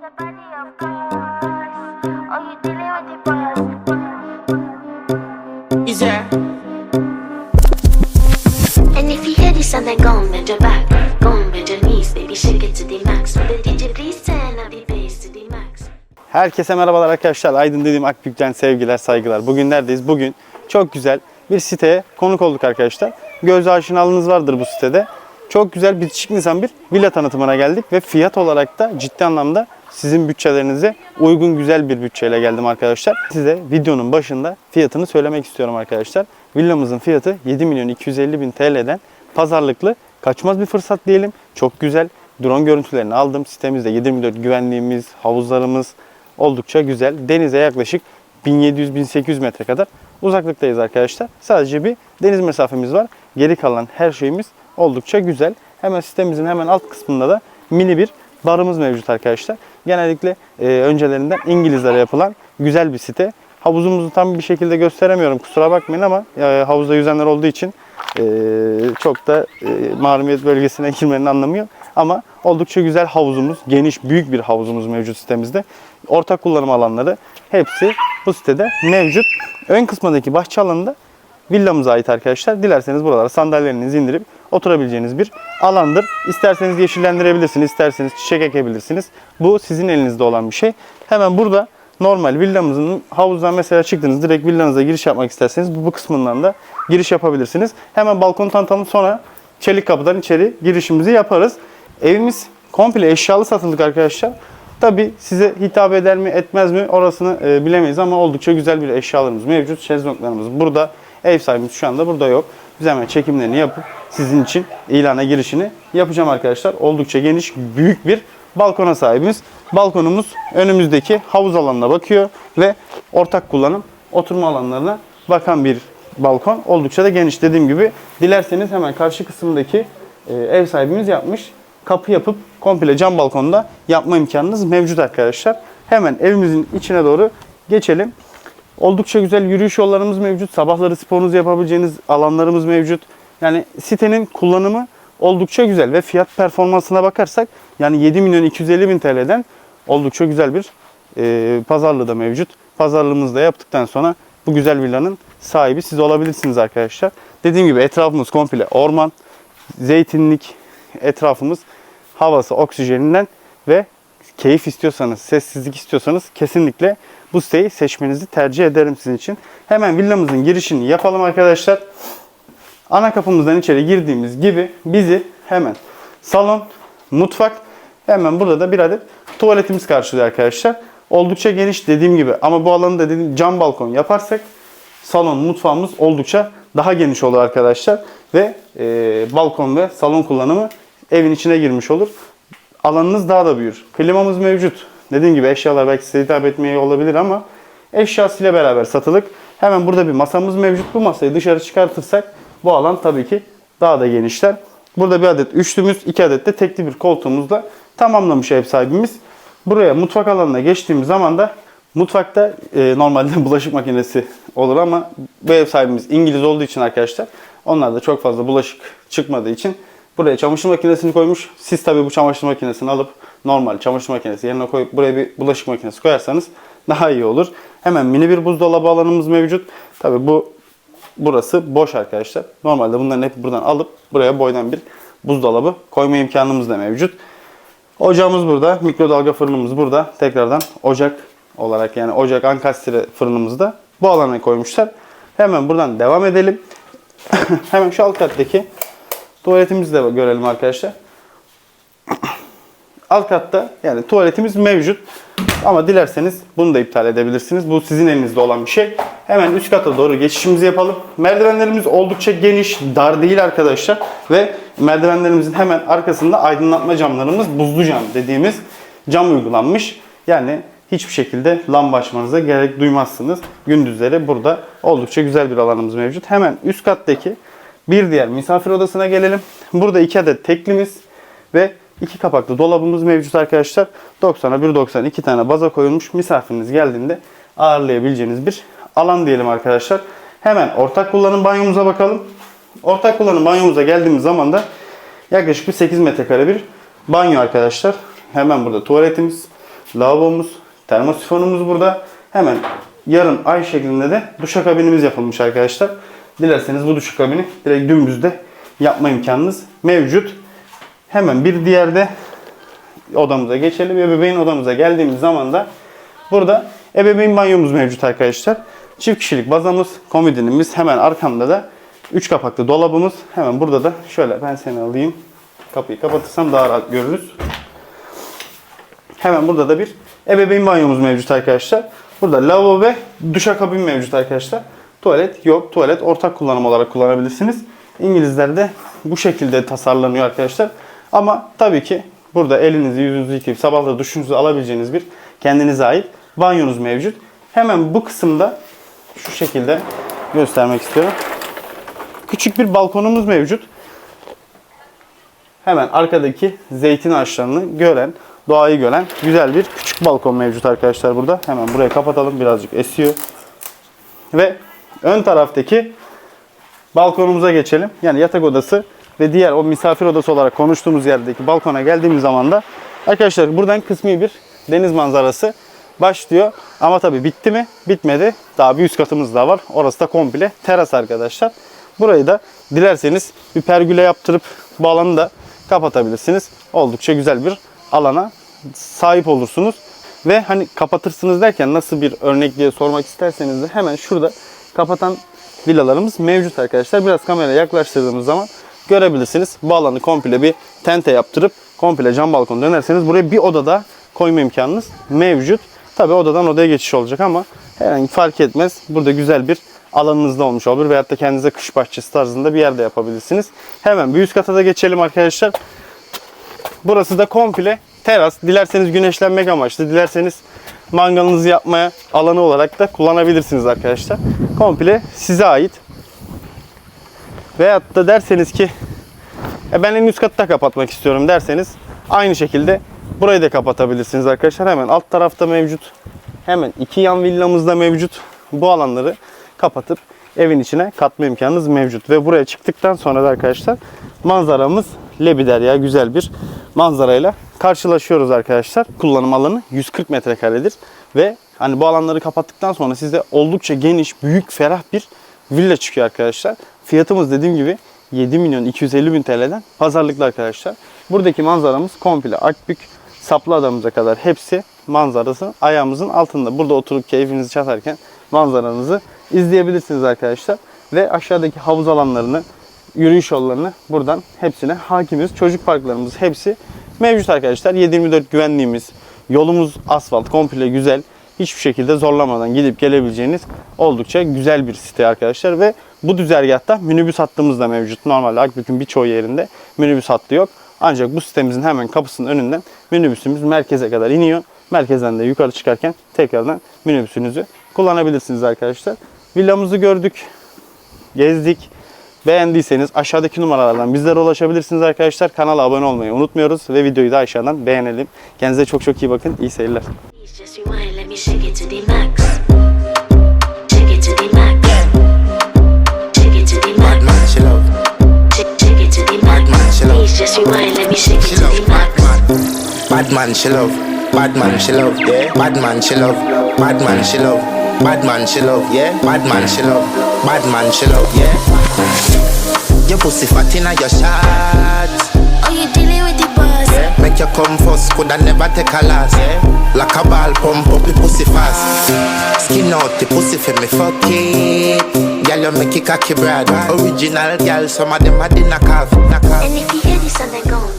with. Easy. And if you hear this sound, then go and bend your back. Go and bend your knees, baby, shake it to the max. Will the DJ please turn up the bass to the max? Herkese merhabalar arkadaşlar. Aydın dediğim Akbük'ten sevgiler, saygılar. Bugün neredeyiz? Bugün çok güzel bir siteye konuk olduk arkadaşlar. Göz aşinalığınız vardır bu sitede. Çok güzel bitişik insan bir villa tanıtımına geldik ve fiyat olarak da ciddi anlamda sizin bütçelerinize uygun güzel bir bütçeyle geldim arkadaşlar. Size videonun başında fiyatını söylemek istiyorum arkadaşlar. Villamızın fiyatı 7 milyon 250 bin TL'den pazarlıklı kaçmaz bir fırsat diyelim. Çok güzel drone görüntülerini aldım. Sitemizde 724 güvenliğimiz, havuzlarımız oldukça güzel. Denize yaklaşık 1700-1800 metre kadar uzaklıktayız arkadaşlar. Sadece bir deniz mesafemiz var. Geri kalan her şeyimiz oldukça güzel. Hemen sitemizin hemen alt kısmında da mini bir barımız mevcut arkadaşlar. Genellikle e, öncelerinden İngilizlere yapılan güzel bir site. Havuzumuzu tam bir şekilde gösteremiyorum kusura bakmayın ama e, havuzda yüzenler olduğu için e, çok da e, mahrumiyet bölgesine girmenin anlamı yok. Ama oldukça güzel havuzumuz, geniş büyük bir havuzumuz mevcut sitemizde. Ortak kullanım alanları hepsi bu sitede mevcut. Ön kısmındaki bahçe alanında villamıza ait arkadaşlar. Dilerseniz buralara sandalyelerinizi indirip oturabileceğiniz bir alandır. İsterseniz yeşillendirebilirsiniz, isterseniz çiçek ekebilirsiniz. Bu sizin elinizde olan bir şey. Hemen burada normal villamızın havuzdan mesela çıktınız direkt villanıza giriş yapmak isterseniz bu, kısmından da giriş yapabilirsiniz. Hemen balkonu tanıtalım sonra çelik kapıdan içeri girişimizi yaparız. Evimiz komple eşyalı satıldık arkadaşlar. Tabi size hitap eder mi etmez mi orasını e, bilemeyiz ama oldukça güzel bir eşyalarımız mevcut. Şezlonglarımız burada. Ev sahibimiz şu anda burada yok. Biz hemen çekimlerini yapıp sizin için ilana girişini yapacağım arkadaşlar. Oldukça geniş, büyük bir balkona sahibiz. Balkonumuz önümüzdeki havuz alanına bakıyor ve ortak kullanım oturma alanlarına bakan bir balkon. Oldukça da geniş dediğim gibi. Dilerseniz hemen karşı kısımdaki e, ev sahibimiz yapmış. Kapı yapıp komple cam balkonda yapma imkanınız mevcut arkadaşlar. Hemen evimizin içine doğru geçelim. Oldukça güzel yürüyüş yollarımız mevcut. Sabahları sporunuzu yapabileceğiniz alanlarımız mevcut. Yani sitenin kullanımı oldukça güzel ve fiyat performansına bakarsak yani 7 milyon 250 bin TL'den oldukça güzel bir e, pazarlığı da mevcut. Pazarlığımızı da yaptıktan sonra bu güzel villanın sahibi siz olabilirsiniz arkadaşlar. Dediğim gibi etrafımız komple orman, zeytinlik etrafımız havası oksijeninden ve keyif istiyorsanız, sessizlik istiyorsanız kesinlikle bu siteyi seçmenizi tercih ederim sizin için. Hemen villamızın girişini yapalım arkadaşlar. Ana kapımızdan içeri girdiğimiz gibi bizi hemen salon, mutfak, hemen burada da bir adet tuvaletimiz karşılıyor arkadaşlar. Oldukça geniş dediğim gibi ama bu alanı da dediğim cam balkon yaparsak salon, mutfağımız oldukça daha geniş olur arkadaşlar. Ve e, balkon ve salon kullanımı evin içine girmiş olur. Alanınız daha da büyür. Klimamız mevcut. Dediğim gibi eşyalar belki size hitap etmeye olabilir ama eşyasıyla beraber satılık. Hemen burada bir masamız mevcut. Bu masayı dışarı çıkartırsak bu alan tabii ki daha da genişler. Burada bir adet üçlümüz, iki adet de tekli bir koltuğumuzla tamamlamış ev sahibimiz. Buraya mutfak alanına geçtiğimiz zaman da mutfakta e, normalde bulaşık makinesi olur ama bu ev sahibimiz İngiliz olduğu için arkadaşlar onlar da çok fazla bulaşık çıkmadığı için buraya çamaşır makinesini koymuş. Siz tabii bu çamaşır makinesini alıp normal çamaşır makinesi yerine koyup buraya bir bulaşık makinesi koyarsanız daha iyi olur. Hemen mini bir buzdolabı alanımız mevcut. Tabii bu burası boş arkadaşlar. Normalde bunların hep buradan alıp buraya boydan bir buzdolabı koyma imkanımız da mevcut. Ocağımız burada, mikrodalga fırınımız burada. Tekrardan ocak olarak yani ocak ankastre fırınımızı da bu alana koymuşlar. Hemen buradan devam edelim. Hemen şu alt kattaki tuvaletimizi de görelim arkadaşlar. Alt katta yani tuvaletimiz mevcut. Ama dilerseniz bunu da iptal edebilirsiniz. Bu sizin elinizde olan bir şey. Hemen üst kata doğru geçişimizi yapalım. Merdivenlerimiz oldukça geniş, dar değil arkadaşlar. Ve merdivenlerimizin hemen arkasında aydınlatma camlarımız buzlu cam dediğimiz cam uygulanmış. Yani hiçbir şekilde lamba açmanıza gerek duymazsınız. Gündüzleri burada oldukça güzel bir alanımız mevcut. Hemen üst kattaki bir diğer misafir odasına gelelim. Burada iki adet teklimiz ve iki kapaklı dolabımız mevcut arkadaşlar. 90'a 1.90 iki tane baza koyulmuş. Misafiriniz geldiğinde ağırlayabileceğiniz bir alan diyelim arkadaşlar. Hemen ortak kullanım banyomuza bakalım. Ortak kullanım banyomuza geldiğimiz zaman da yaklaşık bir 8 metrekare bir banyo arkadaşlar. Hemen burada tuvaletimiz. lavabomuz, termosifonumuz burada. Hemen yarım ay şeklinde de duşakabinimiz yapılmış arkadaşlar. Dilerseniz bu duşakabini direkt dümdüz de yapma imkanınız mevcut. Hemen bir diğer de odamıza geçelim. Ebeveyn odamıza geldiğimiz zaman da burada ebeveyn banyomuz mevcut arkadaşlar. Çift kişilik bazamız, komodinimiz hemen arkamda da 3 kapaklı dolabımız. Hemen burada da şöyle ben seni alayım. Kapıyı kapatırsam daha rahat görürüz. Hemen burada da bir ebeveyn banyomuz mevcut arkadaşlar. Burada lavabo ve duşakabin mevcut arkadaşlar. Tuvalet yok. Tuvalet ortak kullanım olarak kullanabilirsiniz. İngilizlerde bu şekilde tasarlanıyor arkadaşlar. Ama tabii ki burada elinizi yüzünüzü yıkayıp sabahları duşunuzu alabileceğiniz bir kendinize ait banyonuz mevcut. Hemen bu kısımda şu şekilde göstermek istiyorum. Küçük bir balkonumuz mevcut. Hemen arkadaki zeytin ağaçlarını gören, doğayı gören güzel bir küçük balkon mevcut arkadaşlar burada. Hemen burayı kapatalım birazcık esiyor. Ve ön taraftaki balkonumuza geçelim. Yani yatak odası ve diğer o misafir odası olarak konuştuğumuz yerdeki balkona geldiğimiz zaman da arkadaşlar buradan kısmi bir deniz manzarası başlıyor. Ama tabii bitti mi? Bitmedi. Daha bir üst katımız daha var. Orası da komple teras arkadaşlar. Burayı da dilerseniz bir pergüle yaptırıp bu alanı da kapatabilirsiniz. Oldukça güzel bir alana sahip olursunuz. Ve hani kapatırsınız derken nasıl bir örnek diye sormak isterseniz de hemen şurada kapatan villalarımız mevcut arkadaşlar. Biraz kameraya yaklaştırdığımız zaman görebilirsiniz. Bu alanı komple bir tente yaptırıp komple cam balkon dönerseniz buraya bir odada koyma imkanınız mevcut. Tabi odadan odaya geçiş olacak ama herhangi fark etmez. Burada güzel bir alanınızda olmuş olur. Veyahut da kendinize kış bahçesi tarzında bir yerde yapabilirsiniz. Hemen bir üst kata da geçelim arkadaşlar. Burası da komple teras. Dilerseniz güneşlenmek amaçlı, dilerseniz mangalınızı yapmaya alanı olarak da kullanabilirsiniz arkadaşlar. Komple size ait. Veyahut da derseniz ki "E ben en üst katı da kapatmak istiyorum derseniz aynı şekilde burayı da kapatabilirsiniz arkadaşlar. Hemen alt tarafta mevcut. Hemen iki yan villamızda mevcut. Bu alanları kapatıp evin içine katma imkanınız mevcut. Ve buraya çıktıktan sonra da arkadaşlar manzaramız lebider ya güzel bir manzarayla karşılaşıyoruz arkadaşlar. Kullanım alanı 140 metrekaredir ve hani bu alanları kapattıktan sonra size oldukça geniş, büyük, ferah bir villa çıkıyor arkadaşlar. Fiyatımız dediğim gibi 7 milyon 250 bin TL'den pazarlıklı arkadaşlar. Buradaki manzaramız komple Akbük saplı adamıza kadar hepsi manzarası ayağımızın altında. Burada oturup keyfinizi çatarken manzaranızı izleyebilirsiniz arkadaşlar. Ve aşağıdaki havuz alanlarını, yürüyüş yollarını buradan hepsine hakimiz. Çocuk parklarımız hepsi mevcut arkadaşlar. 7-24 güvenliğimiz, yolumuz asfalt, komple güzel. Hiçbir şekilde zorlamadan gidip gelebileceğiniz oldukça güzel bir site arkadaşlar. Ve bu düzergahta minibüs hattımız da mevcut. Normalde Akbük'ün birçoğu yerinde minibüs hattı yok. Ancak bu sitemizin hemen kapısının önünden minibüsümüz merkeze kadar iniyor. Merkezden de yukarı çıkarken tekrardan minibüsünüzü kullanabilirsiniz arkadaşlar. Villamızı gördük, gezdik. Beğendiyseniz aşağıdaki numaralardan bizlere ulaşabilirsiniz arkadaşlar. Kanala abone olmayı unutmuyoruz ve videoyu da aşağıdan beğenelim. Kendinize çok çok iyi bakın. İyi seyirler. Shake it to the max. Shake it to the max. Shake it to the Bad max. man, she love. Shake, shake it to the Bad man, max. she love. Please just rewind, let me shake She it to love. the Bad max. man. Bad man, she love. Bad man, she love. Yeah. Bad man, she love. Bad man, she love. Bad man, she love. Yeah. Bad man, she love. Bad man, she love. Yeah. Your pussy fat inna your shot. Come first, coulda never take a last. Like a ball, pump up the pussy fast. Skin out the pussy for me, fuck it. Girl, you make it cocky brad. Original girl, some of them are the knock off. And if you hear this then go